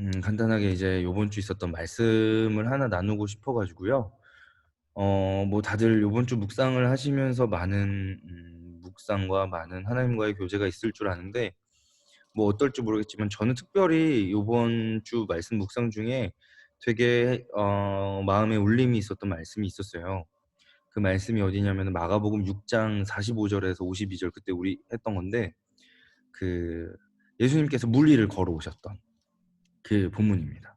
음 간단하게 이제 요번 주 있었던 말씀을 하나 나누고 싶어 가지고요. 어 뭐 다들 요번 주 묵상을 하시면서 많은 음 묵상과 많은 하나님과의 교제가 있을 줄 아는데 뭐 어떨지 모르겠지만 저는 특별히 요번 주 말씀 묵상 중에 되게 어 마음에 울림이 있었던 말씀이 있었어요. 그 말씀이 어디냐면은 마가복음 6장 45 절에서 52절 그때 우리 했던 건데 그 예수님께서 물 위를 걸어오셨던 그 본문입니다.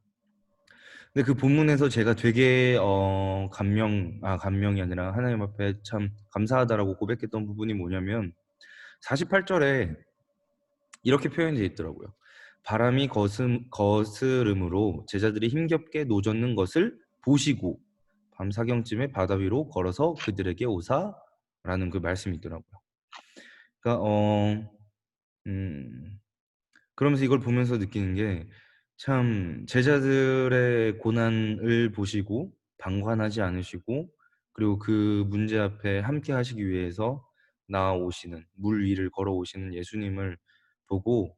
근데 그 본문에서 제가 되게 어 감명 아 감명이 아니라 하나님 앞에 참 감사하다라고 고백했던 부분이 뭐냐면 48 절에 이렇게 표현되어 있더라고요. 바람이 거슴 거스름으로 제자들이 힘겹게 노젓는 것을 보시고 밤 사경쯤에 바다 위로 걸어서 그들에게 오사라는 그 말씀이 있더라고요. 그러니까 어 음 그러면서 이걸 보면서 느끼는 게 참 제자들의 고난을 보시고 방관하지 않으시고 그리고 그 문제 앞에 함께 하시기 위해서 나아오시는 물 위를 걸어오시는 예수님을 보고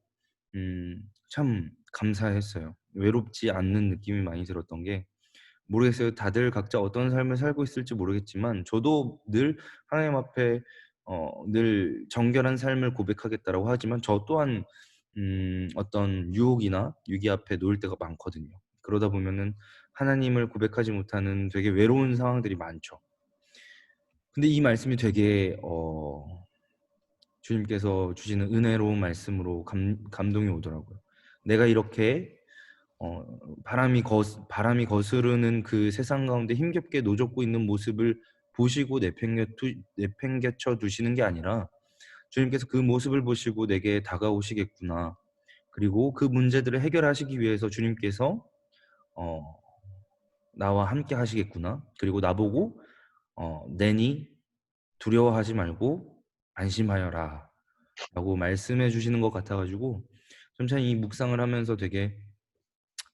음 참 감사했어요. 외롭지 않는 느낌이 많이 들었던 게 모르겠어요. 다들 각자 어떤 삶을 살고 있을지 모르겠지만 저도 늘 하나님 앞에 어 늘 "정결한 삶을 고백하겠다."라고 하지만 저 또한 음 어떤 유혹이나 위기 앞에 놓일 때가 많거든요. 그러다 보면은 하나님을 고백하지 못하는 되게 외로운 상황들이 많죠. 근데 이 말씀이 되게 어 주님께서 주시는 은혜로운 말씀으로 감 감동이 오더라고요. 내가 이렇게 어 바람이 거스 바람이 거스르는 그 세상 가운데 힘겹게 노젓고 있는 모습을 보시고 내팽겨 투 내팽개쳐 두시는 게 아니라 주님께서 그 모습을 보시고 '내게 다가오시겠구나.' 그리고 그 문제들을 해결하시기 위해서 주님께서 어 '나와 함께 하시겠구나.' 그리고 나보고 어 "내니 두려워하지 말고 안심하여라."라고 말씀해 주시는 것 같아 가지고 좀참이 묵상을 하면서 되게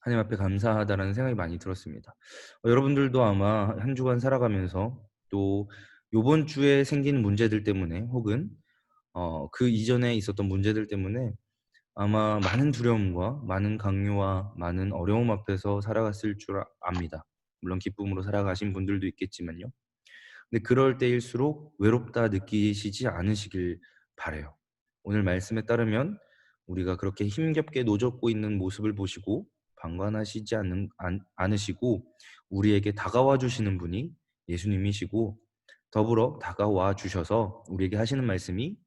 '하나님 앞에 감사하다.'라는 생각이 많이 들었습니다. 어 여러분들도 아마 한 주간 살아가면서 또 요번 주에 생긴 문제들 때문에 혹은 어 그 이전에 있었던 문제들 때문에 아마 많은 두려움과 많은 강요와 많은 어려움 앞에서 살아갔을 줄아 압니다. 물론 기쁨으로 살아가신 분들도 있겠지만요. 근데 그럴 때일수록 외롭다 느끼시지 않으시길 바라요. 오늘 말씀에 따르면 우리가 그렇게 힘겹게 노젓고 있는 모습을 보시고 방관하시지 않는 않 않으시고 우리에게 다가와 주시는 분이 예수님이시고 더불어 다가와 주셔서 우리에게 하시는 말씀이 "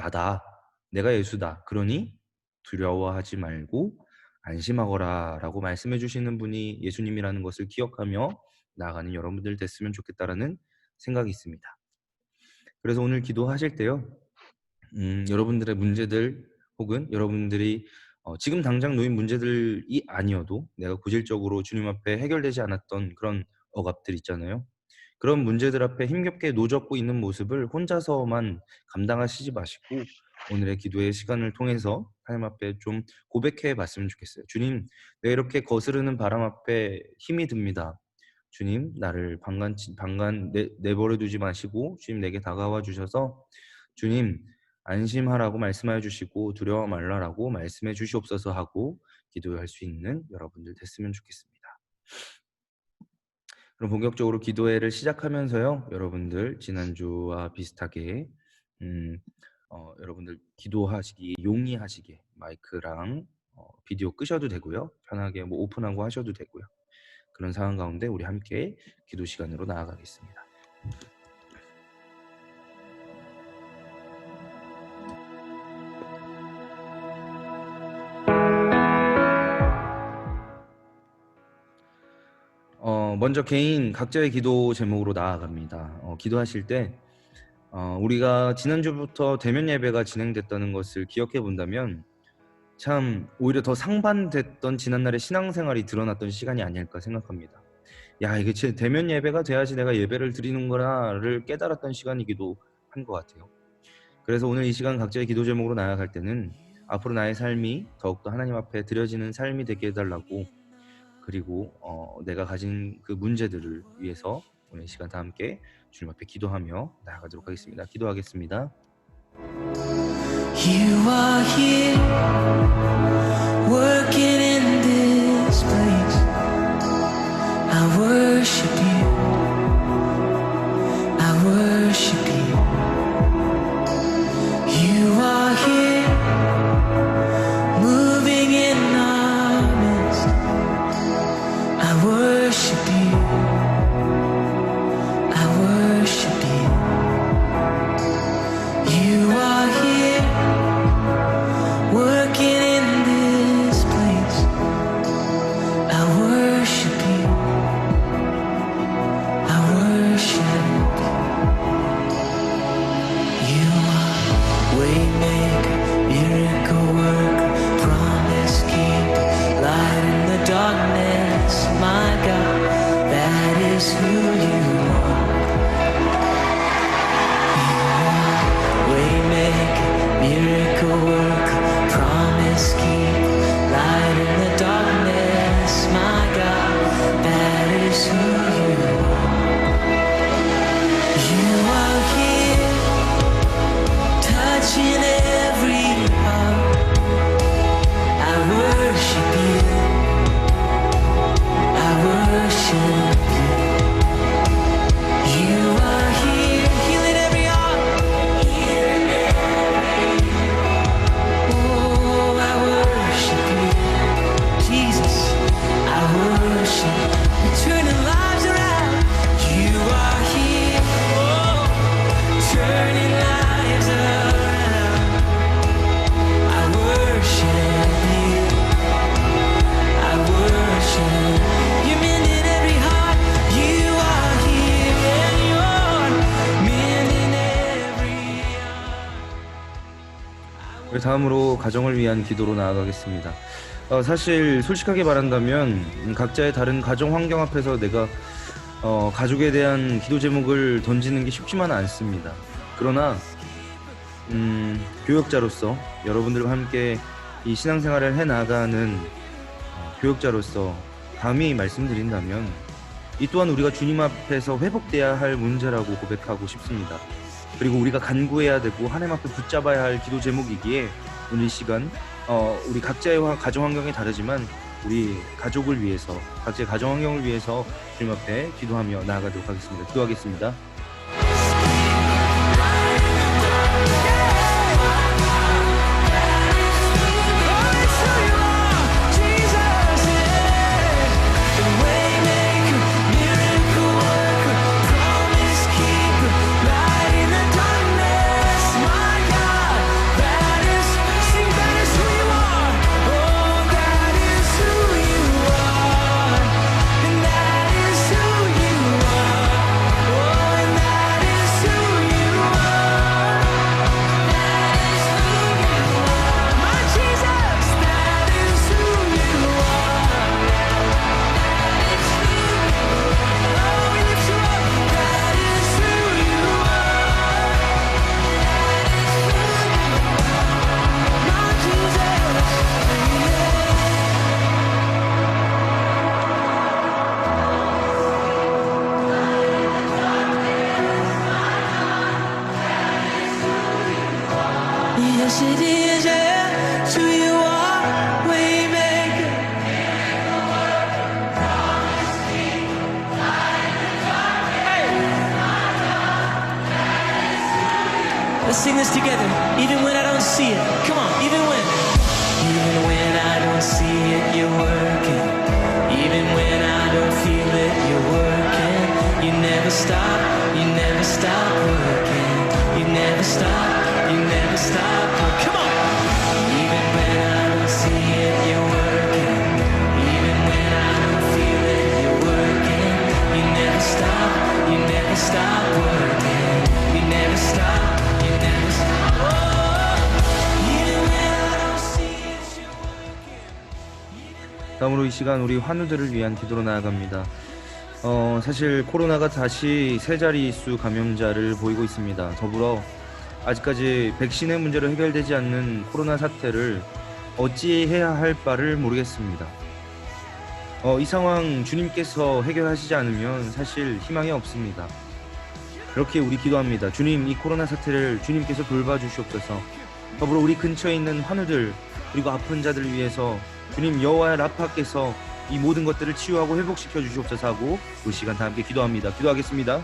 나다. 내가 예수다. 그러니 두려워하지 말고 안심하거라."라고 말씀해 주시는 분이 예수님이라는 것을 기억하며 나아가는 여러분들 됐으면 좋겠다라는 생각이 있습니다. 그래서 오늘 기도하실 때요. 음 여러분들의 문제들 혹은 여러분들이 어 지금 당장 놓인 문제들이 아니어도 내가 고질적으로 주님 앞에 해결되지 않았던 그런 억압들 있잖아요. 그런 문제들 앞에 힘겹게 노젓고 있는 모습을 혼자서만 감당하시지 마시고 오늘의 기도의 시간을 통해서 하나님 앞에 좀 고백해 봤으면 좋겠어요. "주님, 내가 이렇게 거스르는 바람 앞에 힘이 듭니다. 주님 나를 방관 내 내버려 두지 마시고 주님 내게 다가와 주셔서 주님 안심하라고 말씀하여 주시고 두려워 말라라고 말씀해 주시옵소서 하고 기도할 수 있는 여러분들 됐으면 좋겠습니다. 그럼 본격적으로 기도회를 시작하면서요. 여러분들 지난주와 비슷하게 음 어 여러분들 기도하시기 용이하시게 마이크랑 어 비디오 끄셔도 되고요. 편하게 뭐 오픈하고 하셔도 되고요. 그런 상황 가운데 우리 함께 기도 시간으로 나아가겠습니다. 먼저 개인 각자의 기도 제목으로 나아갑니다. 어 기도하실 때 어 우리가 지난주부터 대면 예배가 진행됐다는 것을 기억해 본다면 참 오히려 더 상반됐던 지난날의 신앙생활이 드러났던 시간이 아닐까 생각합니다. '야 이게 제 대면 예배가 돼야지 내가 예배를 드리는구나.'를 깨달았던 시간이기도 한 것 같아요. 그래서 오늘 이 시간 각자의 기도 제목으로 나아갈 때는 앞으로 나의 삶이 더욱더 하나님 앞에 드려지는 삶이 되게 해 달라고 그리고 어 내가 가진 그 문제들을 위해서 오늘 이 시간 다 함께 주님 앞에 기도하며 나아가도록 하겠습니다. 기도하겠습니다. 다음으로 가정을 위한 기도로 나아가겠습니다. 어, 사실 솔직하게 말한다면 음, 각자의 다른 가정 환경 앞에서 내가 어, 가족에 대한 기도 제목을 던지는 게 쉽지만은 않습니다. 그러나 음, 교역자로서 여러분들과 함께 이 신앙생활을 해 나가는 어, 교역자로서 감히 말씀드린다면 이 또한 우리가 주님 앞에서 회복돼야 할 문제라고 고백하고 싶습니다. 그리고 우리가 간구해야 되고 하나님 앞에 붙잡아야 할 기도 제목이기에 오늘 이 시간 어, 우리 각자의 화- 가정 환경이 다르지만 우리 가족을 위해서 각자의 가정 환경을 위해서 주님 앞에 기도하며 나아가도록 하겠습니다. 기도하겠습니다. Stop working. You never stop, you never stop. working. Come on. Even when I don't see it, you're working. Even when I don't feel it, you're working. You never stop, you never stop working. You never stop, you never stop. Even when I don't see it, you're 다음으로 이 시간 우리 환우들을 위한 기도로 나아갑니다. 어, 사실 코로나가 다시 세 자릿수 감염자를 보이고 있습니다. 더불어 아직까지 백신의 문제로 해결되지 않는 코로나 사태를 어찌해야 할 바를 모르겠습니다. 어, 이 상황 주님께서 해결하시지 않으면 사실 희망이 없습니다. 이렇게 우리 기도합니다. 주님, 이 코로나 사태를 주님께서 돌봐주시옵소서. 더불어 우리 근처에 있는 환우들 그리고 아픈 자들을 위해서 주님 여호와 의 라파께서 이 모든 것들을 치유하고 회복시켜 주시옵소서 하고 이 시간 다 함께 기도합니다. 기도하겠습니다.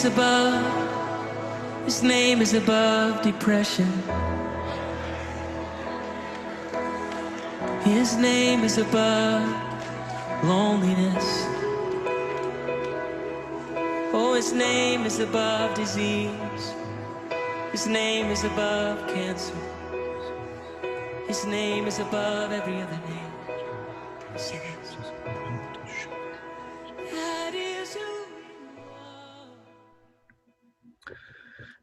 Is above. His name is above depression. His name is above loneliness. Oh, his name is above disease. His name is above cancer. His name is above every other name.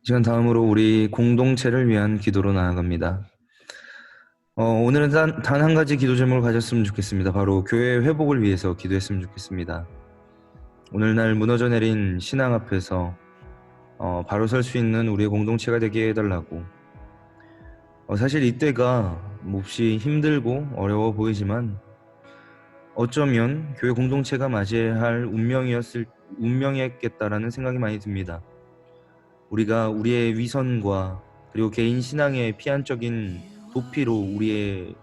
시간 다음으로 우리 공동체를 위한 기도로 나아갑니다. 어, 오늘은 단한 가지 기도 제목을 가졌으면 좋겠습니다. 바로 교회 회복을 위해서 기도했으면 좋겠습니다. 오늘날 무너져 내린 신앙 앞에서 어, 바로 설 수 있는 우리의 공동체가 되게 해달라고. 어, 사실 이때가 몹시 힘들고 어려워 보이지만 어쩌면 교회 공동체가 맞이해야 할 운명이었을 운명이었겠다라는 생각이 많이 듭니다. 우리가 우리의 위선과 그리고 개인 신앙의 피한적인 도피로 우리의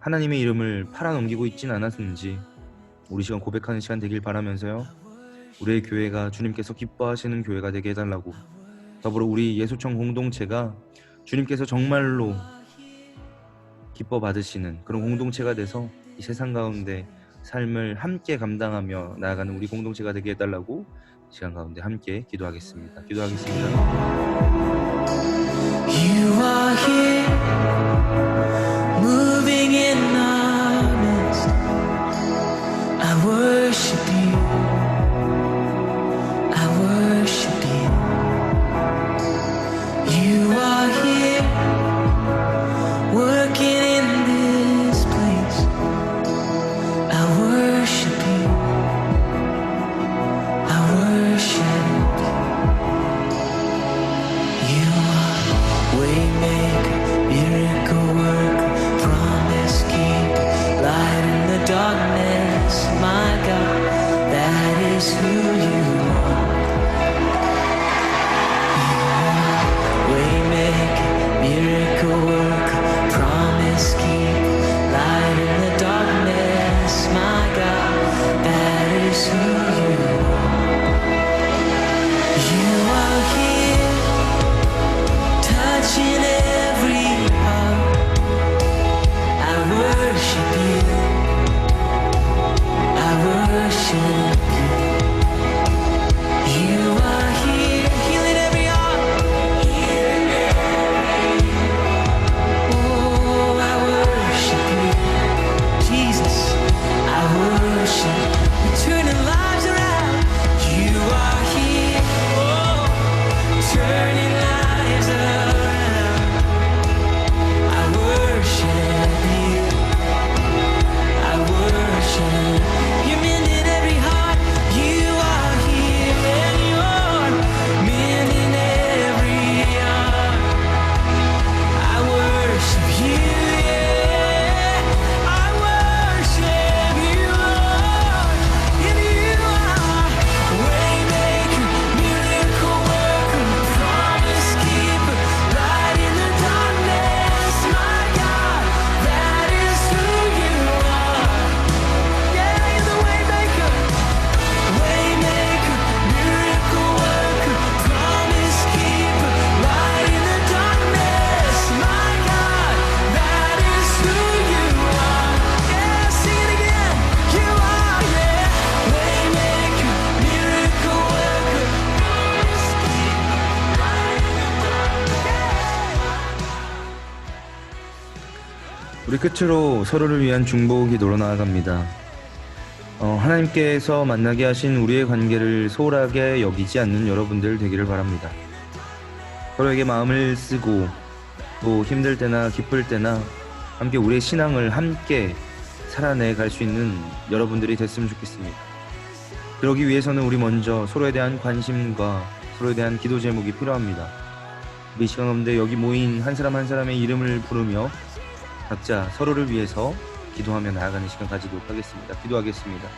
하나님의 이름을 팔아넘기고 있진 않았는지 우리 시간 고백하는 시간 되길 바라면서요. 우리의 교회가 주님께서 기뻐하시는 교회가 되게 해달라고 더불어 우리 예수청 공동체가 주님께서 정말로 기뻐 받으시는 그런 공동체가 돼서 이 세상 가운데 삶을 함께 감당하며 나아가는 우리 공동체가 되게 해달라고 시간 가운데 함께 기도하겠습니다. 기도하겠습니다. 끝으로 서로를 위한 중보 기도로 나아갑니다. 어, 하나님께서 만나게 하신 우리의 관계를 소홀하게 여기지 않는 여러분들 되기를 바랍니다. 서로에게 마음을 쓰고 또 힘들 때나 기쁠 때나 함께 우리의 신앙을 함께 살아내 갈 수 있는 여러분들이 됐으면 좋겠습니다. 그러기 위해서는 우리 먼저 서로에 대한 관심과 서로에 대한 기도 제목이 필요합니다. 우리 시간 가운데 여기 모인 한 사람 한 사람의 이름을 부르며 각자 서로를 위해서 기도하며 나아가는 시간 가지도록 하겠습니다. 기도하겠습니다.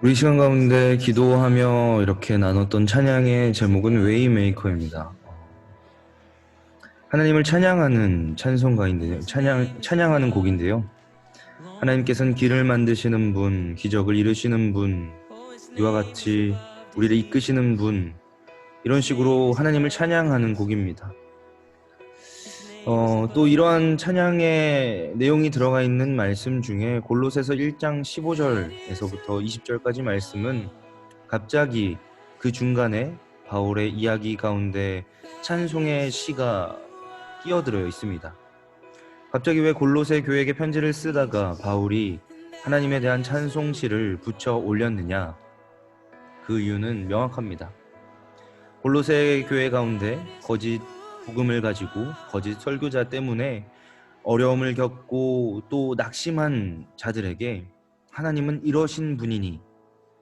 우리 시간 가운데 기도하며 이렇게 나눴던 찬양의 제목은 웨이메이커입니다. 하나님을 찬양하는 찬송가인데요. 찬양, 찬양하는 곡인데요. 하나님께서는 길을 만드시는 분, 기적을 이루시는 분, 이와 같이 우리를 이끄시는 분, 이런 식으로 하나님을 찬양하는 곡입니다. 어, 또 이러한 찬양의 내용이 들어가 있는 말씀 중에 골로새서 1장 15절에서부터 20절까지 말씀은 갑자기 그 중간에 바울의 이야기 가운데 찬송의 시가 끼어들어 있습니다. 갑자기 왜 골로새 교회에게 편지를 쓰다가 바울이 하나님에 대한 찬송시를 붙여 올렸느냐? 그 이유는 명확합니다. 골로새 교회 가운데 거짓 복음을 가지고 거짓 설교자 때문에 어려움을 겪고 또 낙심한 자들에게 하나님은 이러신 분이니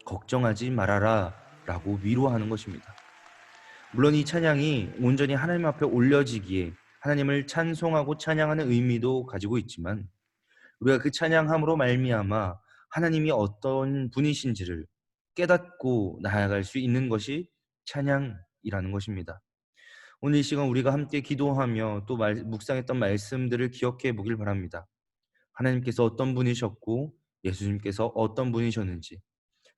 걱정하지 말아라 라고 위로하는 것입니다. 물론 이 찬양이 온전히 하나님 앞에 올려지기에 하나님을 찬송하고 찬양하는 의미도 가지고 있지만 우리가 그 찬양함으로 말미암아 하나님이 어떤 분이신지를 깨닫고 나아갈 수 있는 것이 찬양이라는 것입니다. 오늘 이 시간 우리가 함께 기도하며 또 말, 묵상했던 말씀들을 기억해 보길 바랍니다. 하나님께서 어떤 분이셨고 예수님께서 어떤 분이셨는지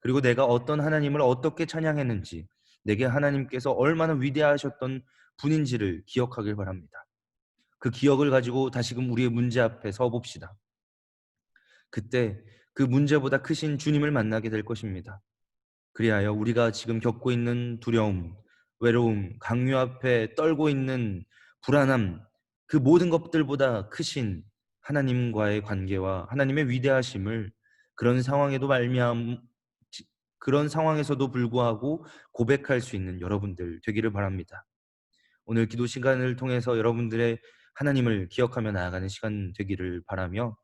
그리고 내가 어떤 하나님을 어떻게 찬양했는지 내게 하나님께서 얼마나 위대하셨던 분인지를 기억하길 바랍니다. 그 기억을 가지고 다시금 우리의 문제 앞에 서 봅시다. 그때 그 문제보다 크신 주님을 만나게 될 것입니다. 그리하여 우리가 지금 겪고 있는 두려움, 외로움, 강요 앞에 떨고 있는 불안함, 그 모든 것들보다 크신 하나님과의 관계와 하나님의 위대하심을 그런 상황에도 말미암 그런 상황에서도 불구하고 고백할 수 있는 여러분들 되기를 바랍니다. 오늘 기도 시간을 통해서 여러분들의 하나님을 기억하며 나아가는 시간 되기를 바라며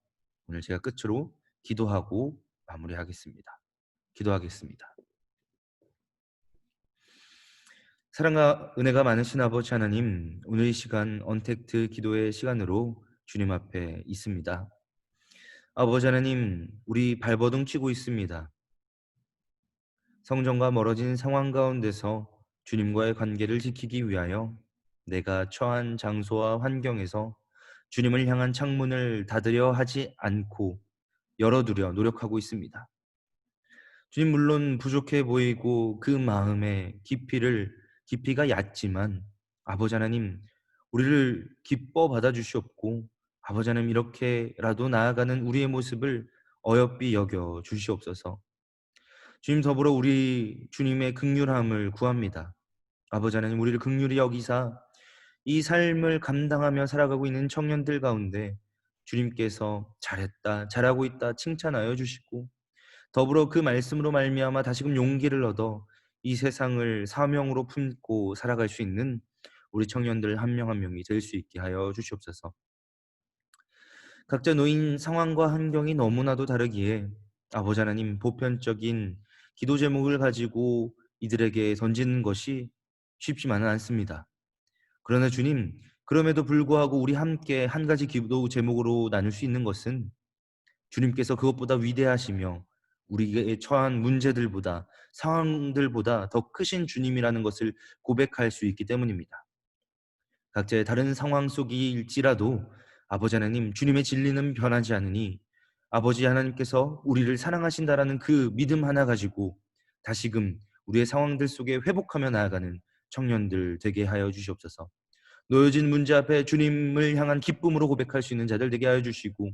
오늘 제가 끝으로 기도하고 마무리하겠습니다. 기도하겠습니다. 사랑과 은혜가 많으신 아버지 하나님, 오늘 이 시간 언택트 기도의 시간으로 주님 앞에 있습니다. 아버지 하나님, 우리 발버둥 치고 있습니다. 성전과 멀어진 상황 가운데서 주님과의 관계를 지키기 위하여 내가 처한 장소와 환경에서 주님을 향한 창문을 닫으려 하지 않고 열어두려 노력하고 있습니다. 주님 물론 부족해 보이고 그 마음의 깊이를 깊이가 얕지만 아버지 하나님 우리를 기뻐 받아 주시옵고 아버지 하나님 이렇게라도 나아가는 우리의 모습을 어여삐 여겨 주시옵소서. 주님 더불어 우리 주님의 극률함을 구합니다. 아버지 하나님 우리를 극률히 여기사 이 삶을 감당하며 살아가고 있는 청년들 가운데 주님께서 잘했다, 잘하고 있다 칭찬하여 주시고 더불어 그 말씀으로 말미암아 다시금 용기를 얻어 이 세상을 사명으로 품고 살아갈 수 있는 우리 청년들 한 명 한 명이 될 수 있게 하여 주시옵소서. 각자 놓인 상황과 환경이 너무나도 다르기에 아버지 하나님 보편적인 기도 제목을 가지고 이들에게 던지는 것이 쉽지만은 않습니다. 그러나 주님, 그럼에도 불구하고 우리 함께 한 가지 기도 제목으로 나눌 수 있는 것은 주님께서 그것보다 위대하시며 우리의 처한 문제들보다 상황들보다 더 크신 주님이라는 것을 고백할 수 있기 때문입니다. 각자의 다른 상황 속일지라도 아버지 하나님 주님의 진리는 변하지 않으니 아버지 하나님께서 우리를 사랑하신다라는 그 믿음 하나 가지고 다시금 우리의 상황들 속에 회복하며 나아가는 청년들 되게 하여 주시옵소서. 놓여진 문제 앞에 주님을 향한 기쁨으로 고백할 수 있는 자들 되게 하여 주시고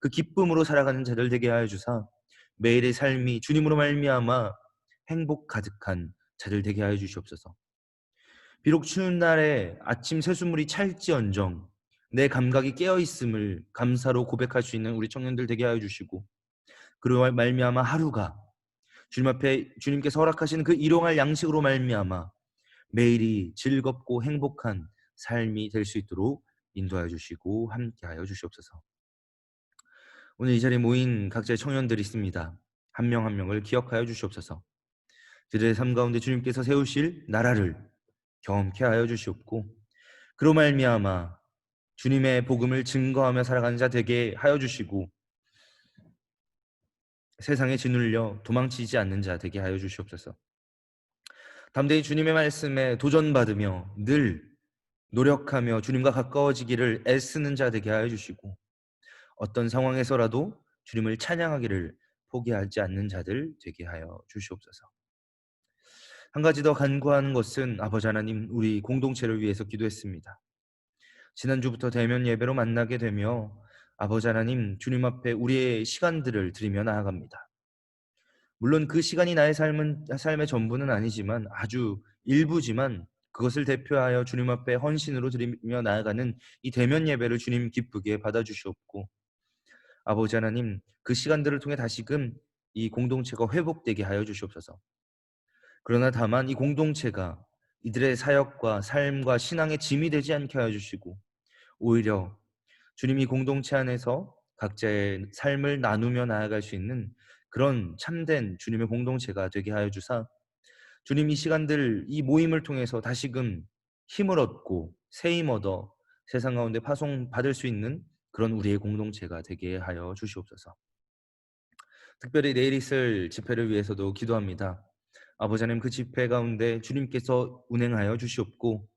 그 기쁨으로 살아가는 자들 되게 하여 주사 매일의 삶이 주님으로 말미암아 행복 가득한 자들 되게 하여 주시옵소서. 비록 추운 날에 아침 새수물이 찰지언정 내 감각이 깨어 있음을 감사로 고백할 수 있는 우리 청년들 되게 하여 주시고 그로 말미암아 하루가 주님 앞에 주님께서 허락하시는 그 일용할 양식으로 말미암아 매일이 즐겁고 행복한 삶이 될 수 있도록 인도하여 주시고 함께하여 주시옵소서. 오늘 이 자리에 모인 각자의 청년들이 있습니다. 한 명 한 명을 기억하여 주시옵소서. 그들의 삶 가운데 주님께서 세우실 나라를 경험케 하여 주시옵고 그로 말미암아 주님의 복음을 증거하며 살아가는 자 되게 하여 주시고 세상에 짓눌려 도망치지 않는 자 되게 하여 주시옵소서. 담대히 주님의 말씀에 도전받으며 늘 노력하며 주님과 가까워지기를 애쓰는 자 되게 하여 주시고 어떤 상황에서라도 주님을 찬양하기를 포기하지 않는 자들 되게 하여 주시옵소서. 한 가지 더 간구하는 것은 아버지 하나님 우리 공동체를 위해서 기도했습니다. 지난주부터 대면 예배로 만나게 되며 아버지 하나님 주님 앞에 우리의 시간들을 드리며 나아갑니다. 물론 그 시간이 나의 삶은 삶의 전부는 아니지만 아주 일부지만 그것을 대표하여 주님 앞에 헌신으로 드리며 나아가는 이 대면 예배를 주님 기쁘게 받아주시옵고 아버지 하나님 그 시간들을 통해 다시금 이 공동체가 회복되게 하여 주시옵소서. 그러나 다만 이 공동체가 이들의 사역과 삶과 신앙의 짐이 되지 않게 하여 주시고 오히려 주님이 공동체 안에서 각자의 삶을 나누며 나아갈 수 있는 그런 참된 주님의 공동체가 되게 하여 주사 주님 이 시간들 이 모임을 통해서 다시금 힘을 얻고 새 힘 얻어 세상 가운데 파송 받을 수 있는 그런 우리의 공동체가 되게 하여 주시옵소서. 특별히 내일 있을 집회를 위해서도 기도합니다. 아버지 하나님 그 집회 가운데 주님께서 운행하여 주시옵고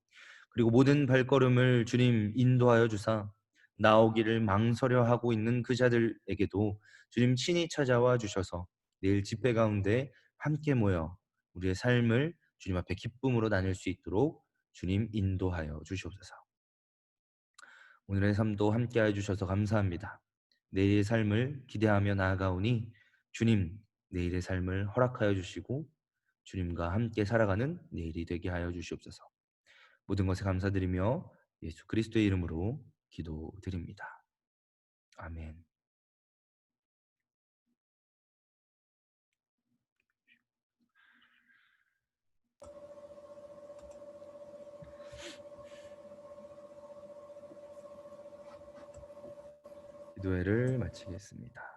그리고 모든 발걸음을 주님 인도하여 주사 나오기를 망설여 하고 있는 그 자들에게도 주님 친히 찾아와 주셔서 내일 집회 가운데 함께 모여 우리의 삶을 주님 앞에 기쁨으로 나눌 수 있도록 주님 인도하여 주시옵소서. 오늘의 삶도 함께 해 주셔서 감사합니다. 내일의 삶을 기대하며 나아가오니 주님 내일의 삶을 허락하여 주시고 주님과 함께 살아가는 내일이 되게 하여 주시옵소서. 모든 것에 감사드리며 예수 그리스도의 이름으로 기도드립니다. 아멘. 기도회를 마치겠습니다.